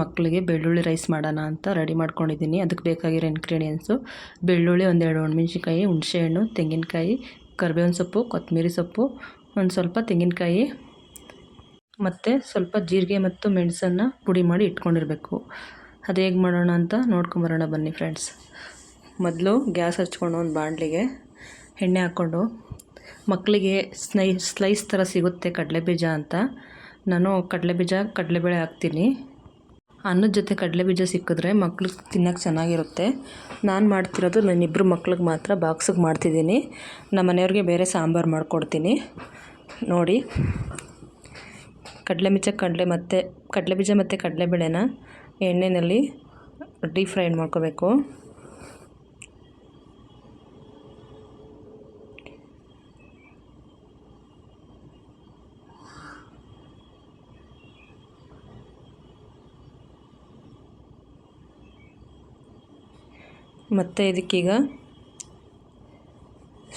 ಮಕ್ಕಳಿಗೆ ಬೆಳ್ಳುಳ್ಳಿ ರೈಸ್ ಮಾಡೋಣ ಅಂತ ರೆಡಿ ಮಾಡ್ಕೊಂಡಿದ್ದೀನಿ. ಅದಕ್ಕೆ ಬೇಕಾಗಿರೋ ಇನ್ಗ್ರೀಡಿಯೆಂಟ್ಸು ಬೆಳ್ಳುಳ್ಳಿ ಒಂದೆರಡು ಒಣಮೆಣ್ಸಿನ್ಕಾಯಿ, ಹುಣಸೆಹಣ್ಣು, ತೆಂಗಿನಕಾಯಿ, ಕರಿಬೇವಿನ ಸೊಪ್ಪು, ಕೊತ್ತಂಬರಿ ಸೊಪ್ಪು, ಒಂದು ಸ್ವಲ್ಪ ತೆಂಗಿನಕಾಯಿ ಮತ್ತು ಸ್ವಲ್ಪ ಜೀರಿಗೆ ಮತ್ತು ಮೆಣಸನ್ನು ಪುಡಿ ಮಾಡಿ ಇಟ್ಕೊಂಡಿರಬೇಕು. ಅದು ಹೇಗೆ ಮಾಡೋಣ ಅಂತ ನೋಡ್ಕೊಂಬರೋಣ ಬನ್ನಿ ಫ್ರೆಂಡ್ಸ್ ಮೊದಲು ಗ್ಯಾಸ್ ಹಚ್ಕೊಂಡು ಒಂದು ಬಾಣಲಿಗೆ ಎಣ್ಣೆ ಹಾಕ್ಕೊಂಡು, ಮಕ್ಕಳಿಗೆ ಸ್ನೈ ಸ್ಲೈಸ್ ಥರ ಸಿಗುತ್ತೆ ಕಡಲೆಬೀಜ ಅಂತ. ನಾನು ಕಡಲೆಬೀಜ, ಕಡಲೆಬೇಳೆ ಹಾಕ್ತೀನಿ. ಅನ್ನದ ಜೊತೆ ಕಡಲೆ ಬೀಜ ಸಿಕ್ಕಿದ್ರೆ ಮಕ್ಳು ತಿನ್ನೋಕ್ಕೆ ಚೆನ್ನಾಗಿರುತ್ತೆ. ನಾನು ಮಾಡ್ತಿರೋದು ನನ್ನಿಬ್ಬರು ಮಕ್ಳಿಗೆ ಮಾತ್ರ ಬಾಕ್ಸಿಗೆ ಮಾಡ್ತಿದ್ದೀನಿ. ನಮ್ಮ ಮನೆಯವ್ರಿಗೆ ಬೇರೆ ಸಾಂಬಾರು ಮಾಡಿಕೊಡ್ತೀನಿ. ನೋಡಿ. ಕಡಲೆ ಮಿಚ್ಚ ಕಡಲೆ ಮತ್ತು ಕಡಲೆಬೀಜ ಮತ್ತು ಕಡಲೆಬೇಳೆನ ಎಣ್ಣೆಯಲ್ಲಿ ಡೀಪ್ ಫ್ರೈ ಮಾಡ್ಕೋಬೇಕು. ಮತ್ತು ಇದಕ್ಕೀಗ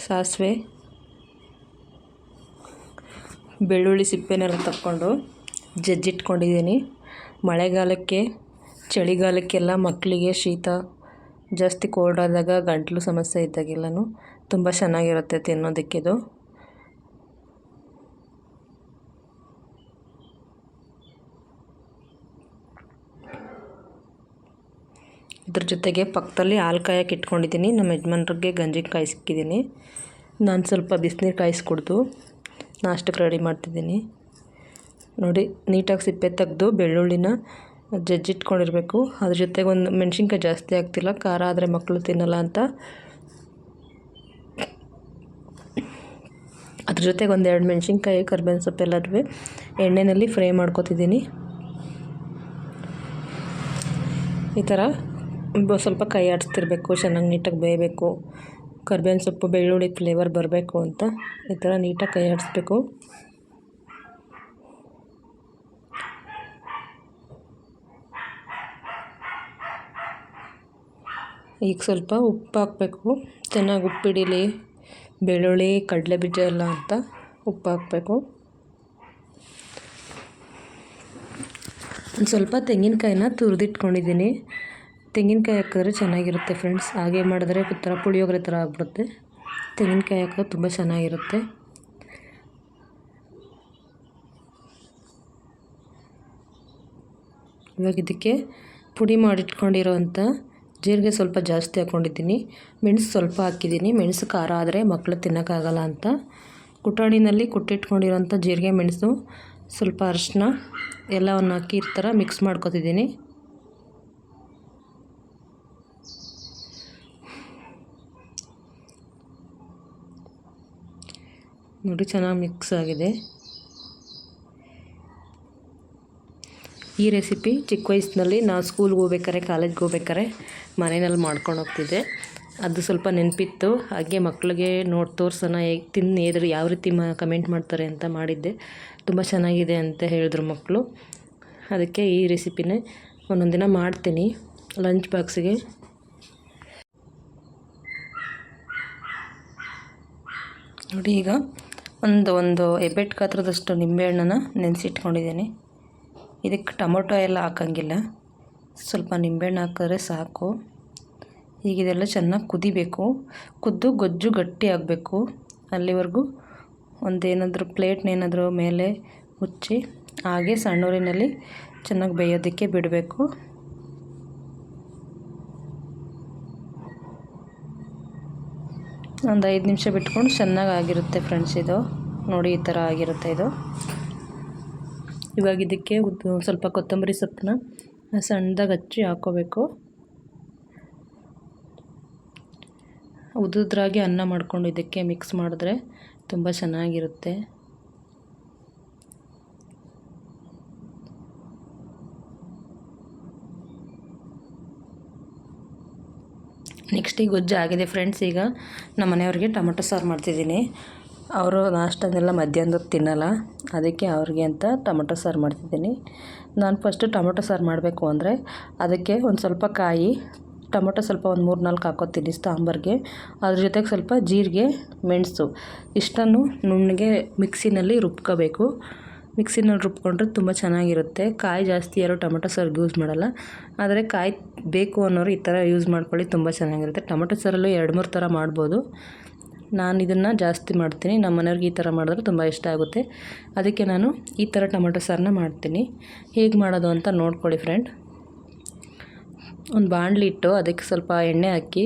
ಸಾಸಿವೆ, ಬೆಳ್ಳುಳ್ಳಿ ಸಿಪ್ಪೆನೆಲ್ಲ ತಕ್ಕೊಂಡು ಜಜ್ಜಿಟ್ಕೊಂಡಿದ್ದೀನಿ. ಮಳೆಗಾಲಕ್ಕೆ, ಚಳಿಗಾಲಕ್ಕೆಲ್ಲ ಮಕ್ಕಳಿಗೆ ಶೀತ, ಜಾಸ್ತಿ ಕೋಲ್ಡ್ ಆದಾಗ ಗಂಟಲು ಸಮಸ್ಯೆ ಇದ್ದಾಗೆಲ್ಲನೂ ತುಂಬ ಚೆನ್ನಾಗಿರುತ್ತೆ ತಿನ್ನೋದಕ್ಕಿದು ಇದ್ರ ಜೊತೆಗೆ ಪಕ್ಕದಲ್ಲಿ ಹಾಲು ಕಾಯಕ್ಕೆ ಇಟ್ಕೊಂಡಿದ್ದೀನಿ. ನಮ್ಮ ಯಜಮಾನ್ರಿಗೆ ಗಂಜಿ ಕಾಯಿಸಿಕ್ಕಿದ್ದೀನಿ ನಾನು ಸ್ವಲ್ಪ ಬಿಸಿನೀರು ಕಾಯಿಸ್ಕೊಡ್ದು ನಾಷ್ಟಕ್ಕೆ ರೆಡಿ ಮಾಡ್ತಿದ್ದೀನಿ. ನೋಡಿ, ನೀಟಾಗಿ ಸಿಪ್ಪೆ ತೆಗೆದು ಬೆಳ್ಳುಳ್ಳಿನ ಜಜ್ಜಿಟ್ಕೊಂಡಿರಬೇಕು. ಅದ್ರ ಜೊತೆಗೆ ಒಂದು ಮೆಣಸಿನ್ಕಾಯಿ ಜಾಸ್ತಿ ಆಗ್ತಿಲ್ಲ, ಖಾರ ಆದರೆ ಮಕ್ಕಳು ತಿನ್ನಲ್ಲ ಅಂತ. ಅದ್ರ ಜೊತೆಗೆ ಒಂದು ಎರಡು ಮೆಣಸಿನ್ಕಾಯಿ, ಕರ್ಬೇವಿನ ಸೊಪ್ಪೆಲ್ಲದೂ ಎಣ್ಣೆಯಲ್ಲಿ ಫ್ರೈ ಮಾಡ್ಕೊತಿದ್ದೀನಿ. ಈ ಥರ ಸ್ವಲ್ಪ ಕೈ ಆಡಿಸ್ತಿರ್ಬೇಕು, ಚೆನ್ನಾಗಿ ನೀಟಾಗಿ ಬೇಯಬೇಕು. ಕರ್ಬೇವಿನ ಸೊಪ್ಪು, ಬೆಳ್ಳುಳ್ಳಿ ಫ್ಲೇವರ್ ಬರಬೇಕು ಅಂತ ಈ ಥರ ನೀಟಾಗಿ ಕೈ ಆಡಿಸ್ಬೇಕು. ಈಗ ಸ್ವಲ್ಪ ಉಪ್ಪು ಹಾಕಬೇಕು. ಚೆನ್ನಾಗಿ ಉಪ್ಪಿಡಿಲಿ ಬೆಳ್ಳುಳ್ಳಿ ಕಡಲೆ ಬೀಜ ಎಲ್ಲ ಅಂತ ಉಪ್ಪು ಹಾಕಬೇಕು. ಒಂದು ಸ್ವಲ್ಪ ತೆಂಗಿನಕಾಯಿನ ತುರಿದಿಟ್ಕೊಂಡಿದ್ದೀನಿ. ತೆಂಗಿನಕಾಯಿ ಹಾಕಿದ್ರೆ ಚೆನ್ನಾಗಿರುತ್ತೆ ಫ್ರೆಂಡ್ಸ್ ಹಾಗೆ ಮಾಡಿದ್ರೆ ಒಂಥರ ಪುಳಿಯೋಗರೆ ಥರ ಆಗ್ಬಿಡುತ್ತೆ. ತೆಂಗಿನಕಾಯಿ ಹಾಕೋದು ತುಂಬ ಚೆನ್ನಾಗಿರುತ್ತೆ. ಇವಾಗ ಇದಕ್ಕೆ ಪುಡಿ ಮಾಡಿಟ್ಕೊಂಡಿರೋವಂಥ ಜೀರಿಗೆ ಸ್ವಲ್ಪ ಜಾಸ್ತಿ ಹಾಕ್ಕೊಂಡಿದ್ದೀನಿ. ಮೆಣಸು ಸ್ವಲ್ಪ ಹಾಕಿದ್ದೀನಿ. ಮೆಣಸು ಖಾರ ಆದರೆ ಮಕ್ಕಳು ತಿನ್ನೋಕ್ಕಾಗಲ್ಲ ಅಂತ. ಕುಟಾಣಿನಲ್ಲಿ ಕುಟ್ಟಿಟ್ಕೊಂಡಿರೋಂಥ ಜೀರಿಗೆ, ಮೆಣಸು, ಸ್ವಲ್ಪ ಅರಿಶಿನ ಎಲ್ಲವನ್ನು ಹಾಕಿ ಈ ಥರ ಮಿಕ್ಸ್ ಮಾಡ್ಕೊತಿದ್ದೀನಿ. ನೋಡಿ, ಚೆನ್ನಾಗಿ ಮಿಕ್ಸ್ ಆಗಿದೆ. ಈ ರೆಸಿಪಿ ಚಿಕ್ಕ ವಯಸ್ಸಿನಲ್ಲಿ ನಾವು ಸ್ಕೂಲ್ಗೆ ಹೋಗ್ಬೇಕಾರೆ ಕಾಲೇಜ್ಗೆ ಹೋಗ್ಬೇಕಾರೆ ಮನೆಯಲ್ಲಿ ಮಾಡ್ಕೊಂಡು ಹೋಗ್ತಿದ್ದೆ. ಅದು ಸ್ವಲ್ಪ ನೆನಪಿತ್ತು. ಹಾಗೆ ಮಕ್ಕಳಿಗೆ ನೋಡಿ ತೋರ್ಸೋಣ, ಹೇಗೆ ತಿನ್ನು ಎದುರು ಯಾವ ರೀತಿ ಮ ಕಮೆಂಟ್ ಮಾಡ್ತಾರೆ ಅಂತ ಮಾಡಿದ್ದೆ. ತುಂಬ ಚೆನ್ನಾಗಿದೆ ಅಂತ ಹೇಳಿದ್ರು ಮಕ್ಕಳು ಅದಕ್ಕೆ ಈ ರೆಸಿಪಿನೇ ಒಂದೊಂದು ದಿನ ಮಾಡ್ತೀನಿ. ಲಂಚ್ ಬಾಕ್ಸಿಗೆ ನೋಡಿ ಈಗ ಒಂದು ಒಂದು ಹೆಬ್ಬೆಟ್ಟು ಗಾತ್ರದಷ್ಟು ನಿಂಬೆಹಣ್ಣನ್ನು ನೆನೆಸಿಟ್ಕೊಂಡಿದ್ದೀನಿ. ಇದಕ್ಕೆ ಟೊಮೊಟೊ ಎಲ್ಲ ಹಾಕಂಗಿಲ್ಲ. ಸ್ವಲ್ಪ ನಿಂಬೆಹಣ್ಣು ಹಾಕಿದ್ರೆ ಸಾಕು. ಈಗ ಇದೆಲ್ಲ ಚೆನ್ನಾಗಿ ಕುದಿಬೇಕು. ಕುದ್ದು ಗೊಜ್ಜು ಗಟ್ಟಿ ಆಗಬೇಕು. ಅಲ್ಲಿವರೆಗೂ ಒಂದೇನಾದರೂ ಪ್ಲೇಟ್ನೇನಾದರೂ ಮೇಲೆ ಮುಚ್ಚಿ, ಹಾಗೆ ಸಣ್ಣೂರಿನಲ್ಲಿ ಚೆನ್ನಾಗಿ ಬೇಯೋದಕ್ಕೆ ಬಿಡಬೇಕು. ಒಂದು ಐದು ನಿಮಿಷ ಬಿಟ್ಕೊಂಡು ಚೆನ್ನಾಗಿ ಆಗಿರುತ್ತೆ ಫ್ರೆಂಡ್ಸ್ ಇದು. ನೋಡಿ, ಈ ಥರ ಆಗಿರುತ್ತೆ ಇದು. ಇವಾಗ ಇದಕ್ಕೆ ಸ್ವಲ್ಪ ಕೊತ್ತಂಬರಿ ಸೊಪ್ಪನ್ನ ಸಣ್ಣದಾಗಿ ಹಚ್ಚಿ ಹಾಕ್ಕೋಬೇಕು ಉದುದ್ರಾಗಿ ಅನ್ನ ಮಾಡಿಕೊಂಡು ಇದಕ್ಕೆ ಮಿಕ್ಸ್ ಮಾಡಿದ್ರೆ ತುಂಬ ಚೆನ್ನಾಗಿರುತ್ತೆ. ನೆಕ್ಸ್ಟ್ ಈಗ ಗೊಜ್ಜು ಆಗಿದೆ ಫ್ರೆಂಡ್ಸ್ ಈಗ ನಮ್ಮ ಮನೆಯವ್ರಿಗೆ ಟೊಮೊಟೊ ಸಾರು ಮಾಡ್ತಿದ್ದೀನಿ. ಅವರು ನಾಷ್ಟನೆಲ್ಲ ಮಧ್ಯಾಹ್ನದ ತಿನ್ನಲ್ಲ. ಅದಕ್ಕೆ ಅವ್ರಿಗೆ ಅಂತ ಟೊಮೊಟೊ ಸಾರು ಮಾಡ್ತಿದ್ದೀನಿ. ನಾನು ಫಸ್ಟು ಟೊಮೊಟೊ ಸಾರು ಮಾಡಬೇಕು ಅಂದರೆ ಅದಕ್ಕೆ ಒಂದು ಸ್ವಲ್ಪ ಕಾಯಿ, ಟೊಮೊಟೊ ಸ್ವಲ್ಪ ಒಂದು ಮೂರು ನಾಲ್ಕು ಹಾಕೋತೀನಿ ಸಾಂಬಾರಿಗೆ. ಅದ್ರ ಜೊತೆಗೆ ಸ್ವಲ್ಪ ಜೀರಿಗೆ, ಮೆಣಸು, ಇಷ್ಟನ್ನು ನುಣ್ಣಗೆ ಮಿಕ್ಸಿನಲ್ಲಿ ರುಬ್ಕೋಬೇಕು. ಮಿಕ್ಸಿನಲ್ಲಿ ರುಬ್ಕೊಂಡ್ರೆ ತುಂಬ ಚೆನ್ನಾಗಿರುತ್ತೆ. ಕಾಯಿ ಜಾಸ್ತಿ ಯಾರು ಟೊಮೆಟೊ ಸಾರಿಗೆ ಯೂಸ್ ಮಾಡಲ್ಲ. ಆದರೆ ಕಾಯಿ ಬೇಕು ಅನ್ನೋರು ಈ ಥರ ಯೂಸ್ ಮಾಡ್ಕೊಳ್ಳಿ, ತುಂಬ ಚೆನ್ನಾಗಿರುತ್ತೆ. ಟೊಮೆಟೊ ಸಾರಲ್ಲೂ ಎರಡು ಮೂರು ಥರ ಮಾಡ್ಬೋದು. ನಾನು ಇದನ್ನು ಜಾಸ್ತಿ ಮಾಡ್ತೀನಿ. ನಮ್ಮ ಮನೆಯವ್ರಿಗೆ ಈ ಥರ ಮಾಡಿದ್ರೆ ತುಂಬ ಇಷ್ಟ ಆಗುತ್ತೆ. ಅದಕ್ಕೆ ನಾನು ಈ ಥರ ಟೊಮೆಟೊ ಸಾರನ್ನ ಮಾಡ್ತೀನಿ. ಹೇಗೆ ಮಾಡೋದು ಅಂತ ನೋಡ್ಕೊಳ್ಳಿ ಫ್ರೆಂಡ್. ಒಂದು ಬಾಣಲಿ ಇಟ್ಟು ಅದಕ್ಕೆ ಸ್ವಲ್ಪ ಎಣ್ಣೆ ಹಾಕಿ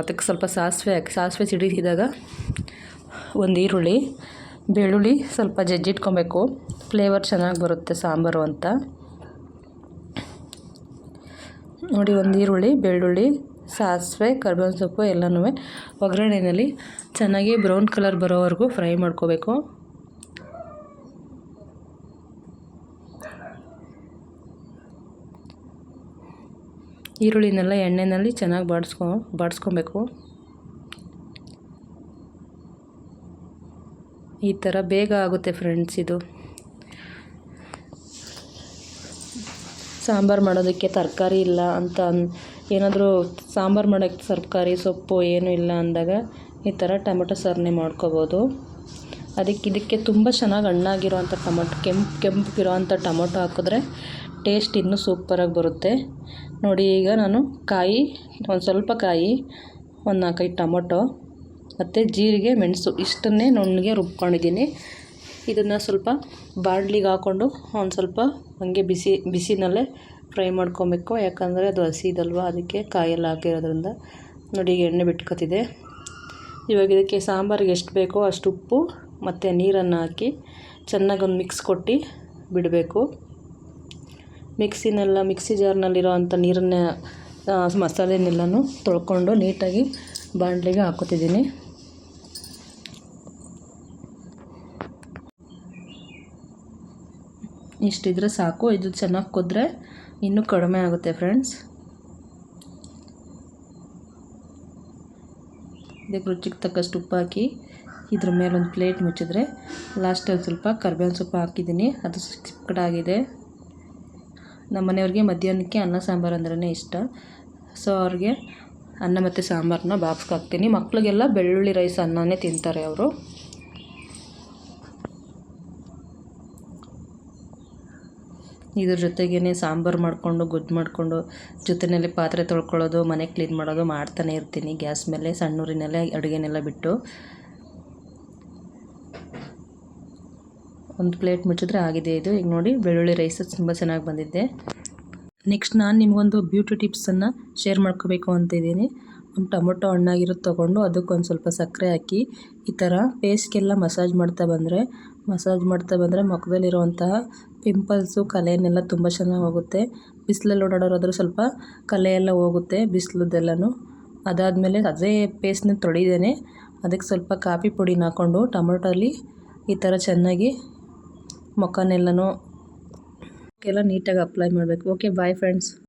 ಅದಕ್ಕೆ ಸ್ವಲ್ಪ ಸಾಸಿವೆ ಹಾಕಿ, ಸಾಸಿವೆ ಸಿಡಿಸಿದಾಗ ಒಂದು ಈರುಳ್ಳಿ ಬೆಳ್ಳುಳ್ಳಿ ಸ್ವಲ್ಪ ಜಜ್ಜಿಟ್ಕೊಬೇಕು. ಫ್ಲೇವರ್ ಚೆನ್ನಾಗಿ ಬರುತ್ತೆ ಸಾಂಬಾರು ಅಂತ. ನೋಡಿ, ಒಂದು ಈರುಳ್ಳಿ, ಬೆಳ್ಳುಳ್ಳಿ, ಸಾಸಿವೆ, ಕರ್ಬೇವಿನ ಸೊಪ್ಪು ಎಲ್ಲನೂ ಒಗ್ಗರಣೆಯಲ್ಲಿ ಚೆನ್ನಾಗಿ ಬ್ರೌನ್ ಕಲರ್ ಬರೋವರೆಗೂ ಫ್ರೈ ಮಾಡ್ಕೋಬೇಕು. ಈರುಳ್ಳಿನೆಲ್ಲ ಎಣ್ಣೆಯಲ್ಲಿ ಚೆನ್ನಾಗಿ ಬಾಡಿಸ್ಕೊ ಬಾಡಿಸ್ಕೊಬೇಕು. ಈ ಥರ ಬೇಗ ಆಗುತ್ತೆ ಫ್ರೆಂಡ್ಸ್ ಇದು. ಸಾಂಬಾರು ಮಾಡೋದಕ್ಕೆ ತರಕಾರಿ ಇಲ್ಲ ಅಂತ ಏನಾದರೂ ಸಾಂಬಾರು ಮಾಡೋಕ್ಕೆ ತರಕಾರಿ, ಸೊಪ್ಪು ಏನೂ ಇಲ್ಲ ಅಂದಾಗ ಈ ಥರ ಟೊಮೆಟೊ ಸಾರನ್ನೇ ಮಾಡ್ಕೋಬೋದು. ಅದಕ್ಕೆ ಇದಕ್ಕೆ ತುಂಬ ಚೆನ್ನಾಗಿ ಹಣ್ಣಾಗಿರೋಂಥ ಟೊಮೊಟೊ, ಕೆಂಪು ಕೆಂಪಿರೋ ಅಂಥ ಟೊಮೊಟೊ ಹಾಕಿದ್ರೆ ಟೇಸ್ಟ್ ಇನ್ನೂ ಸೂಪರಾಗಿ ಬರುತ್ತೆ. ನೋಡಿ ಈಗ ನಾನು ಕಾಯಿ, ಒಂದು ಸ್ವಲ್ಪ ಕಾಯಿ, ಒಂದು ನಾಲ್ಕೈದು ಟೊಮೊಟೊ ಮತ್ತು ಜೀರಿಗೆ, ಮೆಣಸು ಇಷ್ಟನ್ನೇ ನುಣ್ಣಗೆ ರುಬ್ಕೊಂಡಿದ್ದೀನಿ. ಇದನ್ನು ಸ್ವಲ್ಪ ಬಾಣ್ಲಿಗೆ ಹಾಕ್ಕೊಂಡು ಒಂದು ಸ್ವಲ್ಪ ಹಾಗೆ ಬಿಸಿ, ಬಿಸಿನಲ್ಲೇ ಫ್ರೈ ಮಾಡ್ಕೊಬೇಕು. ಯಾಕಂದರೆ ಅದು ಹಸಿದಲ್ವ, ಅದಕ್ಕೆ ಕಾಯೆಲ್ಲ ಹಾಕಿರೋದ್ರಿಂದ. ನೋಡಿ ಎಣ್ಣೆ ಬಿಟ್ಕೊತಿದೆ. ಇವಾಗ ಇದಕ್ಕೆ ಸಾಂಬಾರಿಗೆ ಎಷ್ಟು ಬೇಕೋ ಅಷ್ಟು ಉಪ್ಪು ಮತ್ತು ನೀರನ್ನು ಹಾಕಿ ಚೆನ್ನಾಗಿ ಒಂದು ಮಿಕ್ಸ್ ಕೊಟ್ಟು ಬಿಡಬೇಕು. ಮಿಕ್ಸಿನೆಲ್ಲ, ಮಿಕ್ಸಿ ಜಾರ್ನಲ್ಲಿರೋ ಅಂಥ ನೀರನ್ನೇ ಮಸಾಲೆನೆಲ್ಲನೂ ತೊಳ್ಕೊಂಡು ನೀಟಾಗಿ ಬಾಣಲಿಗೆ ಹಾಕೋತಿದ್ದೀನಿ. ಇಷ್ಟಿದ್ರೆ ಸಾಕು, ಇದು ಚೆನ್ನಾಗಿ ಕುದ್ರೆ ಇನ್ನೂ ಕಡಿಮೆ ಆಗುತ್ತೆ ಫ್ರೆಂಡ್ಸ್ ಇದಕ್ಕೆ ರುಚಿಗೆ ತಕ್ಕಷ್ಟು ಉಪ್ಪು ಹಾಕಿ, ಇದ್ರ ಮೇಲೆ ಒಂದು ಪ್ಲೇಟ್ ಮುಚ್ಚಿದ್ರೆ ಲಾಸ್ಟಲ್ಲಿ ಸ್ವಲ್ಪ ಕರ್ಬೇವಿನ ಸೊಪ್ಪು ಹಾಕಿದ್ದೀನಿ, ಅದು ಸಿಕ್ಕಡಾಗಿದೆ ನಮ್ಮ ಮನೆಯವ್ರಿಗೆ ಮಧ್ಯಾಹ್ನಕ್ಕೆ ಅನ್ನ ಸಾಂಬಾರು ಅಂದ್ರೆ ಇಷ್ಟ. ಸೊ ಅವ್ರಿಗೆ ಅನ್ನ ಮತ್ತು ಸಾಂಬಾರನ್ನ ಬಾಕ್ಸ್ಗೆ ಹಾಕ್ತೀನಿ. ಮಕ್ಕಳಿಗೆಲ್ಲ ಬೆಳ್ಳುಳ್ಳಿ ರೈಸ್ ಅನ್ನನೇ ತಿಂತಾರೆ ಅವರು. ಇದ್ರ ಜೊತೆಗೇ ಸಾಂಬಾರು ಮಾಡಿಕೊಂಡು, ಗೊಜ್ಜು ಮಾಡಿಕೊಂಡು ಜೊತೆಯಲ್ಲಿ ಪಾತ್ರೆ ತೊಳ್ಕೊಳ್ಳೋದು, ಮನೆ ಕ್ಲೀನ್ ಮಾಡೋದು ಮಾಡ್ತಾನೆ ಇರ್ತೀನಿ. ಗ್ಯಾಸ್ ಮೇಲೆ, ಸಣ್ಣೂರಿನಲ್ಲೇ, ಅಡುಗೆನೆಲ್ಲ ಬಿಟ್ಟು. ಒಂದು ಪ್ಲೇಟ್ ಮುಚ್ಚಿದ್ರೆ ಆಗಿದೆ ಇದು. ಈಗ ನೋಡಿ, ಬೆಳ್ಳುಳ್ಳಿ ರೈಸ್ ತುಂಬ ಚೆನ್ನಾಗಿ ಬಂದಿದ್ದೆ ನೆಕ್ಸ್ಟ್ ನಾನು ನಿಮಗೊಂದು ಬ್ಯೂಟಿ ಟಿಪ್ಸನ್ನು ಶೇರ್ ಮಾಡ್ಕೋಬೇಕು ಅಂತ ಇದ್ದೀನಿ. ಒಂದು ಟೊಮೊಟೊ ಹಣ್ಣಾಗಿರೋದು ತೊಗೊಂಡು ಅದಕ್ಕೊಂದು ಸ್ವಲ್ಪ ಸಕ್ಕರೆ ಹಾಕಿ, ಈ ಥರ ಫೇಸ್ಗೆಲ್ಲ ಮಸಾಜ್ ಮಾಡ್ತಾ ಬಂದರೆ ಮಸಾಜ್ ಮಾಡ್ತಾ ಬಂದರೆ ಮುಖದಲ್ಲಿರುವಂತಹ ಪಿಂಪಲ್ಸು ಕಲೆಯನ್ನೆಲ್ಲ ತುಂಬ ಚೆನ್ನಾಗಿ ಹೋಗುತ್ತೆ. ಬಿಸಿಲಲ್ಲಿ ಓಡಾಡೋರಾದರೂ ಸ್ವಲ್ಪ ಕಲೆ ಎಲ್ಲ ಹೋಗುತ್ತೆ ಬಿಸಿಲದ್ದೆಲ್ಲನೂ. ಅದಾದಮೇಲೆ ಅದೇ ಪೇಸ್ಟ್ನ ತೊಳಿದೇನೆ. ಅದಕ್ಕೆ ಸ್ವಲ್ಪ ಕಾಫಿ ಪುಡಿನ ಹಾಕ್ಕೊಂಡು ಟೊಮೊಟೊಲಿ ಈ ಥರ ಚೆನ್ನಾಗಿ ಮುಖನೆಲ್ಲನೂ ಎಲ್ಲ ನೀಟಾಗಿ ಅಪ್ಲೈ ಮಾಡಬೇಕು. Okay bye friends